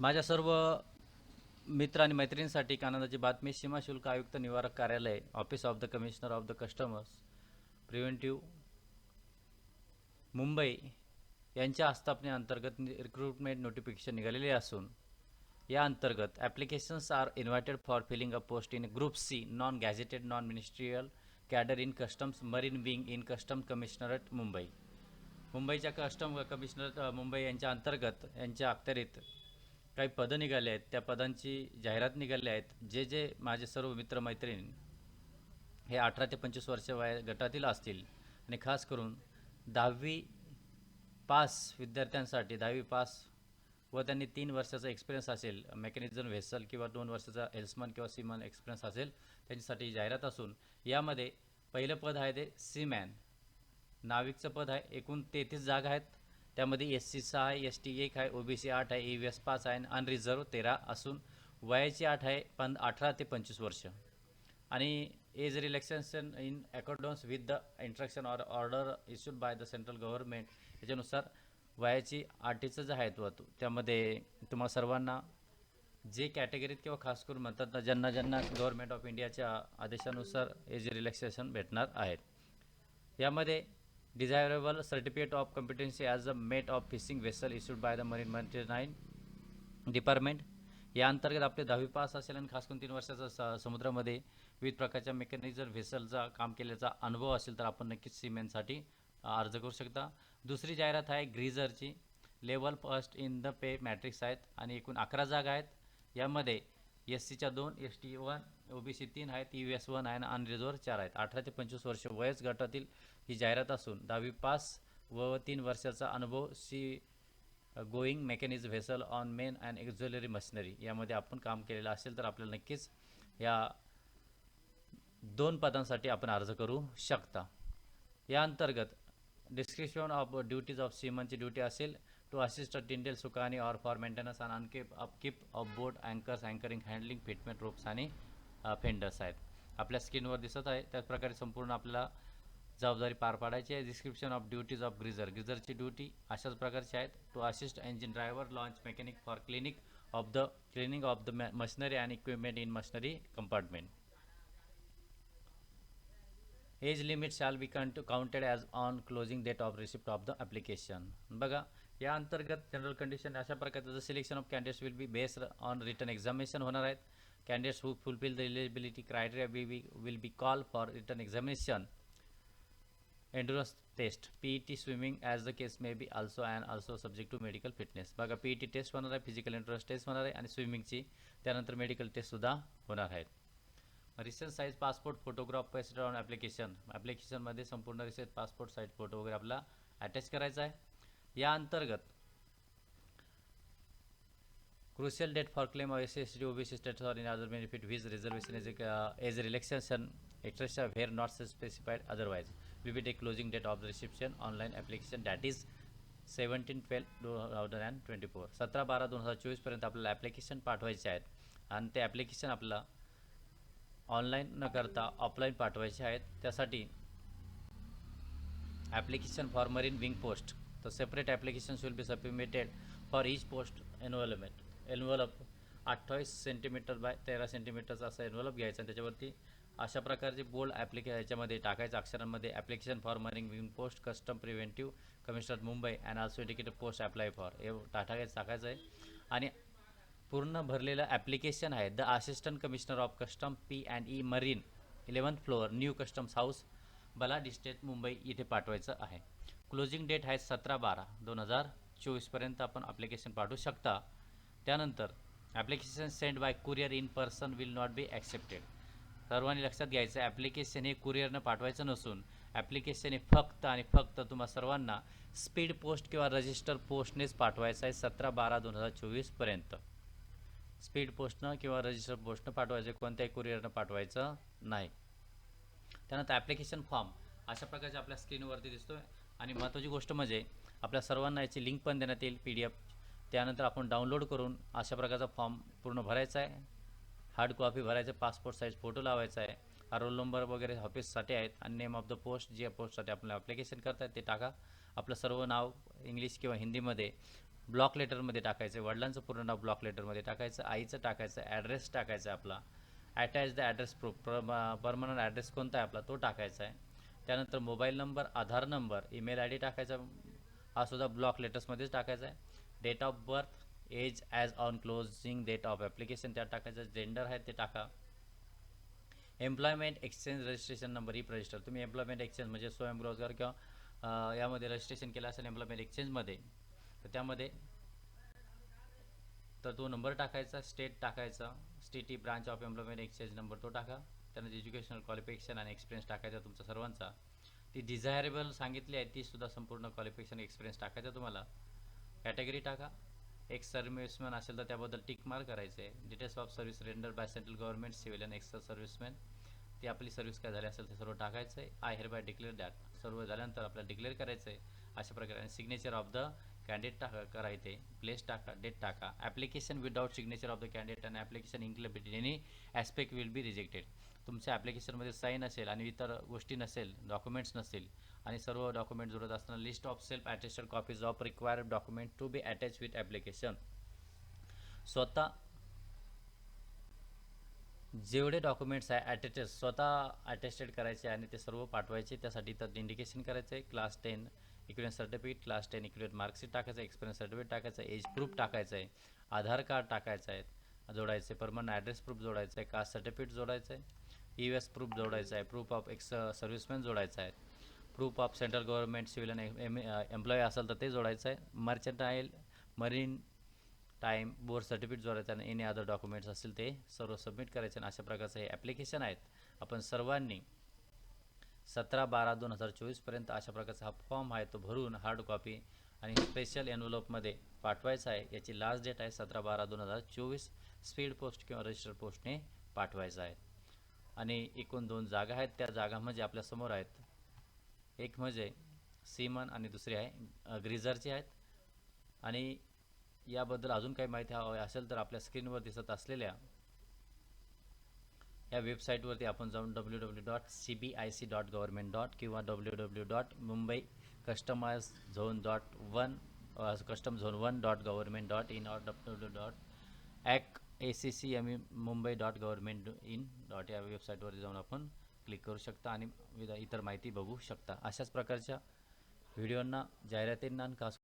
माझ्या सर्व मित्र आणि मैत्रिणींसाठी एक आनंदाची बातमी. सीमा शुल्क आयुक्त निवारक कार्यालय office of the commissioner of the customers preventive Mumbai यांच्या आस्थापनेअंतर्गत रिक्रुटमेंट नोटिफिकेशन निघालेले असून या अंतर्गत applications are invited for filling a post in group C non gazetted non ministerial cadre in customs marine wing in custom commissionerate Mumbai मुंबईच्या custom commissioner Mumbai यांच्या अंतर्गत यांच्या अखत्यारीत काही पदं निघाले आहेत त्या पदांची जाहिरात निघाली आहेत. जे जे माझे सर्व मित्रमैत्रीण हे अठरा ते पंचवीस वर्ष वय गटातील असतील आणि खास करून दहावी पास विद्यार्थ्यांसाठी दहावी पास व त्यांनी तीन वर्षाचा एक्सपिरियन्स असेल मेकॅनिझम व्हेसल किंवा दोन वर्षाचा एल्समन किंवा सीमन एक्सपिरियन्स असेल त्यांच्यासाठी जाहिरात असून यामध्ये पहिलं पद आहे ते सीमॅन नाविकचं पद आहे एकूण तेहतीस जागा आहेत. त्यामध्ये एस सी सहा आहे एस टी एक आहे ओ बी सी आठ आहे ई व्ही एस पाच आहे आणि अनरिझर्व तेरा असून वयाची आठ आहे पण अठरा ते पंचवीस वर्ष. आणि age relaxation in accordance with the instruction or order issued by the central government याच्यानुसार वयाची आठीचं जे आहे तो त्यामध्ये तुम्हाला सर्वांना जे कॅटेगरीत किंवा खास करून म्हणतात ना ज्यांना ज्यांना गव्हर्नमेंट ऑफ इंडियाच्या आदेशानुसार एज रिलॅक्सेशन भेटणार आहेत. यामध्ये desirable certificate of competency as a mate of fishing vessel issued by the marine nine department या अंतर्गत आपले दहावी पास असेल आणि खास करून तीन वर्षाचा स समुद्रामध्ये विविध प्रकारच्या मेकॅनिझर व्हेसलचा काम केल्याचा अनुभव असेल तर आपण नक्कीच सिमेंटसाठी अर्ज करू शकता. दुसरी जाहिरात आहे ग्रीझरची. Level first in the pay matrix आहेत आणि एकूण अकरा जागा आहेत. यामध्ये एस सीच्या दोन S T one O B C तीन आहेत ई एस वन आहे आणि अनरिझर्व चार आहेत. अठरा ते पंचवीस वर्ष वयस गटातील ही जाहिरात असून दहावी पास व तीन वर्षाचा अनुभव sea going mechanised vessel on main and auxiliary machinery यामध्ये आपण काम केलेलं असेल तर आपल्याला नक्कीच या दोन पदांसाठी आपण अर्ज करू शकता. या अंतर्गत डिस्क्रिप्शन ऑफ ड्युटीज ऑफ सीमनची ड्युटी असेल to assist tindal sukani or for maintenance and unkeep upkeep of boat anchors anchoring handling fitment ropes आणि फेंडर्स आहेत. आपल्या स्क्रीनवर दिसत आहे. त्याचप्रकारे संपूर्ण आपल्याला जबाबदारी पार पाडायची आहे. Description of duties of greaser ग्रीझरची duty अशाच प्रकारची आहेत. To assist engine driver launch mechanic for clinic of the cleaning of the machinery and equipment in machinery compartment age limit shall be count counted as on closing date of receipt of the application बघा या अंतर्गत general condition अशा प्रकारचं selection of candidates will be based on written examination होणार आहेत. Candidates who fulfil the eligibility criteria be be will be call for written examination endurance test P E T swimming as the case may be also and also subject to medical fitness बघा P E T test होणार आहे physical endurance taste होणार आहे आणि स्विमिंगची त्यानंतर medical टेस्टसुद्धा होणार आहेत recent size passport photograph pasted on application ॲप्लिकेशनमध्ये संपूर्ण रिसेंट पासपोर्ट साईज फोटो वगैरे आपला अटॅच करायचा आहे या अंतर्गत crucial date for claim of SSD OBC status or in other benefit which reservation is uh, is a relaxation etc. where not specified otherwise We will be the closing date of the reception online application that is 17 12 2024 सतरा बारा दोन हजार चोवीसपर्यंत आपल्याला application पाठवायचे आहेत आणि ते application आपल्याला ऑनलाईन न करता ऑफलाईन पाठवायचे आहेत त्यासाठी application for marine wing post तर separate applications will be submitted for each post envelope envelope अठ्ठावीस सेंटीमीटर बाय तेरा सेंटीमीटरचा असा एन्व्हलप घ्यायचा आणि त्याच्यावरती अशा प्रकारचे बोल्ड ॲप्लिके याच्यामध्ये टाकायचं. अक्षरांमध्ये application for marine wing post custom preventive commissioner Mumbai and also indicated post apply for हे टाकायचं टाकायचं आहे. आणि पूर्ण भरलेलं ॲप्लिकेशन आहे. The assistant commissioner of custom P and E marine eleventh floor new customs house बला डिस्ट्रिक्ट मुंबई इथे पाठवायचं आहे. क्लोजिंग डेट आहे सतरा बारा दोन हजार चोवीसपर्यंत आपण ॲप्लिकेशन पाठवू शकता. त्यानंतर application send by courier in person will not be accepted सर्वांनी लक्षात घ्यायचं ॲप्लिकेशन हे कुरिअरनं पाठवायचं नसून ॲप्लिकेशन हे फक्त आणि फक्त तुम्हा सर्वांना स्पीड पोस्ट किंवा रजिस्टर पोस्टनेच पाठवायचं आहे सतरा बारा दोन हजार चोवीसपर्यंत स्पीड पोस्टनं किंवा रजिस्टर पोस्टनं पाठवायचं कोणत्याही कुरिअरनं पाठवायचं नाही. त्यानंतर ॲप्लिकेशन फॉर्म अशा प्रकारचे आपल्या स्क्रीनवरती दिसतो आणि महत्त्वाची गोष्ट म्हणजे आपल्या सर्वांना याची लिंक पण देण्यात येईल पी डी एफ त्यानंतर आपण डाउनलोड करून अशा प्रकारचा फॉर्म पूर्ण भरायचा आहे. हार्ड कॉपी भरायचं पासपोर्ट साईज फोटो लावायचा आहे. हा रोल नंबर वगैरे ऑफिससाठी आहेत आणि नेम ऑफ द पोस्ट जे पोस्टसाठी आपलं ॲप्लिकेशन करतात ते टाका. आपलं सर्व नाव इंग्लिश किंवा हिंदीमध्ये ब्लॉक लेटरमध्ये टाकायचं आहे. वडिलांचं पूर्ण नाव ब्लॉक लेटरमध्ये टाकायचं आईचं टाकायचं ॲड्रेस टाकायचा आहे आपला. Attach the address proof permanent address कोणता आहे आपला तो टाकायचा आहे. त्यानंतर mobile number Aadhaar number email I D टाकायचा हा सुद्धा ब्लॉक लेटर्समध्येच टाकायचा आहे. Date of birth age as on closing date of application त्यात टाकायचं. जेंडर आहे ते टाका. एम्प्लॉयमेंट एक्सचेंज रजिस्ट्रेशन नंबर ही रजिस्टर तुम्ही एम्प्लॉयमेंट एक्सचेंज म्हणजे स्वयंरोजगार किंवा यामध्ये रजिस्ट्रेशन केलं असेल एम्प्लॉयमेंट एक्सचेंजमध्ये तर त्यामध्ये तर तो नंबर टाकायचा स्टेट टाकायचा स्टेटी branch of employment exchange number तो टाका. त्यानंतर एज्युकेशनल क्वालिफिकेशन आणि एक्सपिरियन्स टाकायचा तुमचा सर्वांचा. ती डिझायरेबल सांगितली आहे ती सुद्धा संपूर्ण क्वालिफिकेशन एक्सपिरियन्स टाकायचा तुम्हाला. कॅटेगरी टाका. एक सर्व्हिसमॅन असेल तर त्याबद्दल टिक मार्क करायचे. Details of service render by central government civilian ex serviceman ती आपली सर्व्हिस काय झाली असेल ते सर्व टाकायचं आहे I hereby declare that सर्व झाल्यानंतर आपल्याला डिक्लेअर करायचं आहे अशा प्रकारे सिग्नेचर ऑफ द कॅन्डिडेट टाका करायचे. प्लेस टाका डेट टाका. Application without signature of the candidate आणि application इन्क्लबिलिटी any aspect will be rejected तुमच्या ॲप्लिकेशनमध्ये साईन असेल आणि इतर गोष्टी नसेल डॉक्युमेंट्स नसतील आणि सर्व डॉक्युमेंट जोडत असताना list of self attested copies of required document to be attach with application स्वतः जेवढे डॉक्युमेंट्स आहे ॲटेस्टेड स्वतः अटेस्टेड करायचे आणि ते सर्व पाठवायचे त्यासाठी तर इंडिकेशन करायचं आहे. Class ten equivalence certificate class ten equivalence marksheet टाकायचं एक्सपिरियन्स सर्टिफिकेट टाकायचं एज प्रूफ टाकायचं आहे. आधार कार्ड टाकायचं आहे. जोडायचं आहे. परमनंट ॲड्रेस प्रूफ जोडायचं आहे. कास्ट सर्टिफिकेट जोडायचं आहे. ई एस प्रूफ जोडायचं आहे. प्रूफ ऑफ एक्स सर्व्हिसमॅन जोडायचं आहे. Proof of central government civilian M employee असेल तर ते जोडायचं आहे. Mercantile marine time board certificate जोडायचं आणि एनी अदर डॉक्युमेंट्स असतील ते सर्व सबमिट करायचे आणि अशा प्रकारचं हे ॲप्लिकेशन आहेत. आपण सर्वांनी सतरा बारा दोन हजार चोवीसपर्यंत अशा प्रकारचा हा फॉर्म आहे तो भरून हार्ड कॉपी आणि स्पेशल एनव्हलपमध्ये पाठवायचा आहे. याची लास्ट डेट आहे सतरा बारा दोन हजार चोवीस. स्पीड पोस्ट किंवा रजिस्टर पोस्टने पाठवायचा आहे. आणि एकूण दोन जागा आहेत. त्या जागा म्हणजे आपल्यासमोर आहेत एक म्हणजे सीमन आणि दुसरी आहे ग्रीझरचे आहेत. आणि याबद्दल अजून काही माहिती हवी असेल तर आपल्या स्क्रीनवर दिसत असलेल्या या वेबसाईटवरती आपण जाऊन W W dot C B I C dot government dot किंवा W W dot Mumbai customs zone dot one custom zone one dot government dot in और W W dot ॲक A C C M E Mumbai dot government in dot या वेबसाईटवरती जाऊन आपण click करू शकता आणि इतर माहिती बघू शकता. अशाच प्रकारच्या व्हिडिओंना जाहिरातींना आणि खास